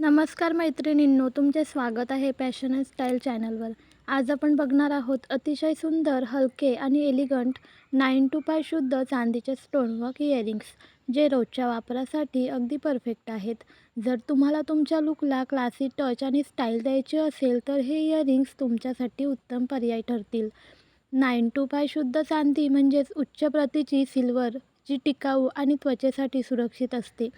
नमस्कार मैत्रिणींनो तुमचे स्वागत आहे पॅशन अँड स्टाईल चॅनलवर आज आपण बघणार आहोत अतिशय सुंदर हलके आणि एलिगंट नाईन टू फाय शुद्ध चांदीचे स्टोनवर्क इयरिंग्स जे रोजच्या वापरासाठी अगदी परफेक्ट आहेत. जर तुम्हाला तुमच्या लुकला क्लासी टच आणि स्टाईल द्यायची असेल तर हे इयरिंग्स तुमच्यासाठी उत्तम पर्याय ठरतील. नाईन टू फाय शुद्ध चांदी म्हणजेच उच्च प्रतीची सिल्वर जी टिकाऊ आणि त्वचेसाठी सुरक्षित असते.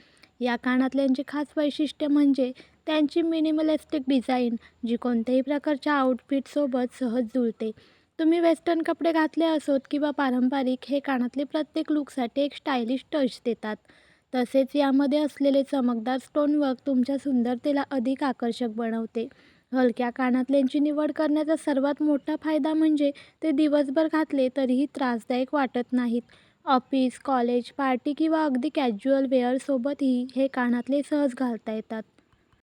या कानातल्यांचे खास वैशिष्ट्य म्हणजे त्यांची मिनिमलिस्टिक डिझाईन जी कोणत्याही प्रकारच्या आउटफिटसोबत सहज जुळते. तुम्ही वेस्टर्न कपडे घातले असोत किंवा पारंपरिक हे कानातले प्रत्येक लुकसाठी एक स्टायलिश टच देतात. तसेच यामध्ये असलेले चमकदार स्टोनवर्क तुमच्या सुंदरतेला अधिक आकर्षक बनवते. हलक्या कानातल्यांची निवड करण्याचा सर्वात मोठा फायदा म्हणजे ते दिवसभर घातले तरीही त्रासदायक वाटत नाहीत. ऑफिस कॉलेज पार्टी किंवा अगदी कॅज्युअल वेअरसोबतही हे कानातले सहज घालता येतात.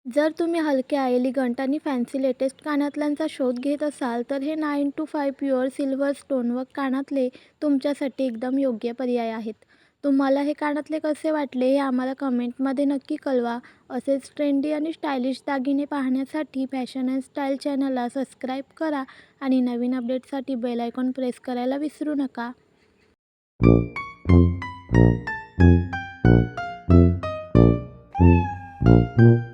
जर तुम्ही हलक्या एलिगंट आणि फॅन्सी लेटेस्ट कानातल्यांचा शोध घेत असाल तर हे nine two five pure silver stonework कानातले तुमच्यासाठी एकदम योग्य पर्याय आहेत. तुम्हाला हे कानातले कसे वाटले हे आम्हाला कमेंटमध्ये नक्की कळवा. असेच ट्रेंडी आणि स्टायलिश दागिने पाहण्यासाठी फॅशन अँड स्टाईल चॅनलला सबस्क्राईब करा आणि नवीन अपडेटसाठी बेल आयकॉन प्रेस करायला विसरू नका. Thank you.